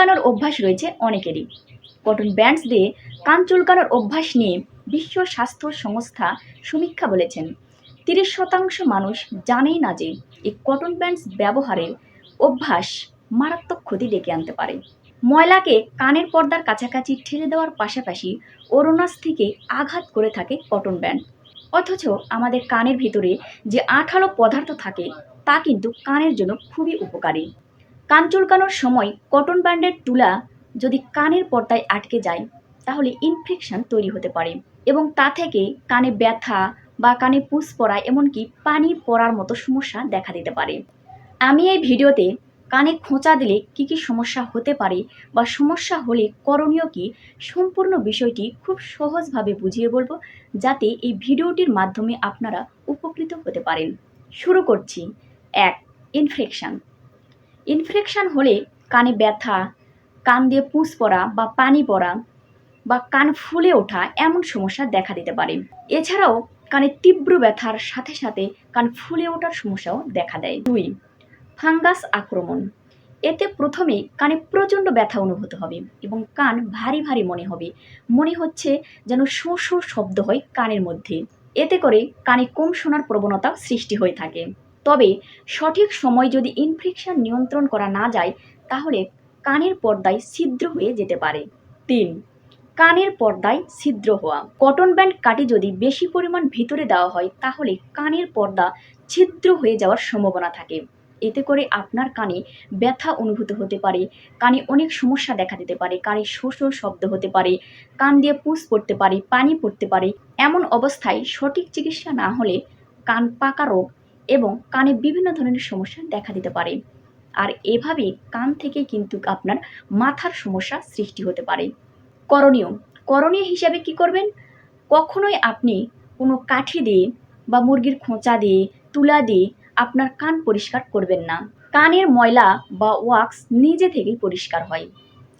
চুলকানোর অভ্যাস রয়েছে অনেকেরই। কটন ব্যান্ডস দিয়ে কান চুলকানোর অভ্যাস নিয়ে বিশ্ব স্বাস্থ্য সংস্থা সমীক্ষা বলেছেন। তিরিশ শতাংশ মানুষ জানেই না যে এই কটন ব্যান্ডস ব্যবহারের অভ্যাস মারাত্মক ক্ষতি ডেকে আনতে পারে। ময়লাকে কানের পর্দার কাছাকাছি ঠেলে দেওয়ার পাশাপাশি অরুণাস থেকে আঘাত করে থাকে কটন ব্যান্ড। অথচ আমাদের কানের ভিতরে যে আঠালো পদার্থ থাকে, তা কিন্তু কানের জন্য খুবই উপকারী। কান চুলকানোর সময় কটন ব্যান্ডের তুলা যদি কানের পর্দায় আটকে যায়, তাহলে ইনফেকশন তৈরি হতে পারে এবং তা থেকে কানে ব্যথা বা কানে পুষ পড়া এমনকি পানি পড়ার মতো সমস্যা দেখা দিতে পারে। আমি এই ভিডিওতে কানে খোঁচা দিলে কি কি সমস্যা হতে পারে বা সমস্যা হলে করণীয় কি সম্পূর্ণ বিষয়টি খুব সহজভাবে বুঝিয়ে বলব, যাতে এই ভিডিওটির মাধ্যমে আপনারা উপকৃত হতে পারেন। শুরু করছি। এক ইনফেকশন ইনফেকশন হলে কানে ব্যথা, কান দিয়ে পুষ পড়া বা পানি পড়া বা কান ফুলে ওঠা এমন সমস্যা দেখা দিতে পারে। এছাড়াও কানে তীব্র ব্যথার সাথে সাথে কান ফুলে ওঠার সমস্যাও দেখা দেয়। দুই, ফাঙ্গাস আক্রমণ। এতে প্রথমে কানে প্রচণ্ড ব্যথা অনুভূত হবে এবং কান ভারী ভারী মনে হবে। মনে হচ্ছে যেন শো শো শব্দ হয় কানের মধ্যে। এতে করে কানে কম শোনার প্রবণতা সৃষ্টি হয়ে থাকে। তবে সঠিক সময় যদি ইনফেকশন নিয়ন্ত্রণ করা না যায়, তাহলে কানের পর্দায় ছিদ্র হয়ে যেতে পারে। তিন, কানের পর্দায় ছিদ্র হওয়া। কটন ব্যান্ড কাটি যদি বেশি পরিমাণ ভিতরে দেওয়া হয়, তাহলে কানের পর্দা ছিদ্র হয়ে যাওয়ার সম্ভাবনা থাকে। এতে করে আপনার কানে ব্যথা অনুভূত হতে পারে, কানে অনেক সমস্যা দেখা দিতে পারে, কানে শোষ শব্দ হতে পারে, কান দিয়ে পুষ পড়তে পারে, পানি পড়তে পারে। এমন অবস্থায় সঠিক চিকিৎসা না হলে কান পাকা রোগ এবং কানে বিভিন্ন ধরনের সমস্যা দেখা দিতে পারে। আর এভাবে কান থেকে কিন্তু আপনার মাথার সমস্যা সৃষ্টি হতে পারে। করণীয়। করণীয় হিসাবে কি করবেন? কখনোই আপনি কোনো কাঠি দিয়ে বা মুরগির খোঁচা দিয়ে, তুলা দিয়ে আপনার কান পরিষ্কার করবেন না। কানের ময়লা বা ওয়াক্স নিজে থেকেই পরিষ্কার হয়।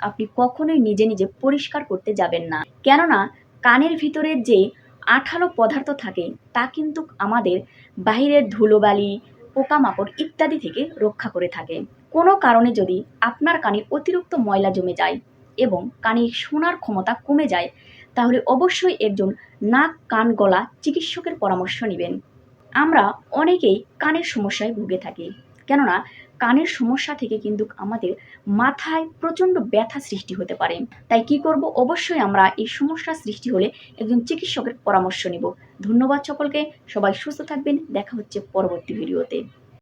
আপনি কখনোই নিজে নিজে পরিষ্কার করতে যাবেন না। কেননা কানের ভিতরে যে আঠালো পদার্থ থাকে, তা কিন্তু আমাদের বাহিরের ধুলোবালি, পোকামাকড় ইত্যাদি থেকে রক্ষা করে থাকে। কোনো কারণে যদি আপনার কানে অতিরিক্ত ময়লা জমে যায় এবং কানে শোনার ক্ষমতা কমে যায়, তাহলে অবশ্যই একজন নাক কান গলা চিকিৎসকের পরামর্শ নেবেন। আমরা অনেকেই কানের সমস্যায় ভুগে থাকি। কেননা কানের সমস্যা থেকে কিন্তু আমাদের মাথায় প্রচণ্ড ব্যথা সৃষ্টি হতে পারে। তাই কি করব? অবশ্যই আমরা এই সমস্যা সৃষ্টি হলে একজন চিকিৎসকের পরামর্শ নিব। ধন্যবাদ সকলকে। সবাই সুস্থ থাকবেন। দেখা হচ্ছে পরবর্তী ভিডিওতে।